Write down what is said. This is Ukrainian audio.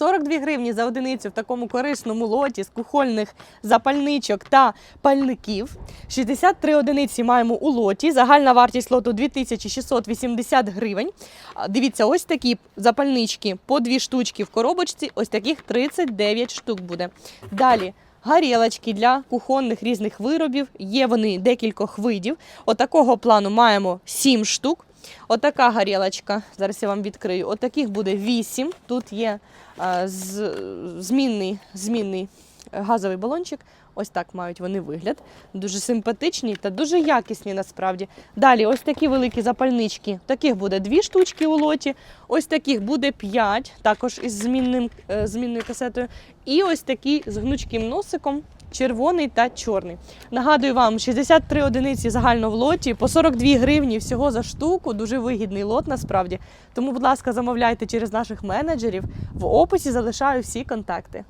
42 гривні за одиницю в такому корисному лоті з кухольних запальничок та пальників. 63 одиниці маємо у лоті. Загальна вартість лоту 2680 гривень. Дивіться, ось такі запальнички по дві штучки в коробочці. Ось таких 39 штук буде. Далі. Гарілочки для кухонних різних виробів. Є вони декількох видів. Отакого плану маємо 7 штук. Отака горілочка, Зараз я вам відкрию. Отаких буде 8. Тут є е, з, змінний, змінний газовий балончик. Ось так мають вони вигляд. Дуже симпатичні та дуже якісні насправді. Далі, ось такі великі запальнички. Таких буде дві штучки у лоті. Ось таких буде 5, також із змінним, е, змінною касетою. І ось такі з гнучким носиком. Червоний та чорний. Нагадую вам, 63 одиниці загально в лоті, по 42 гривні всього за штуку. Дуже вигідний лот насправді. Тому, будь ласка, замовляйте через наших менеджерів. В описі залишаю всі контакти.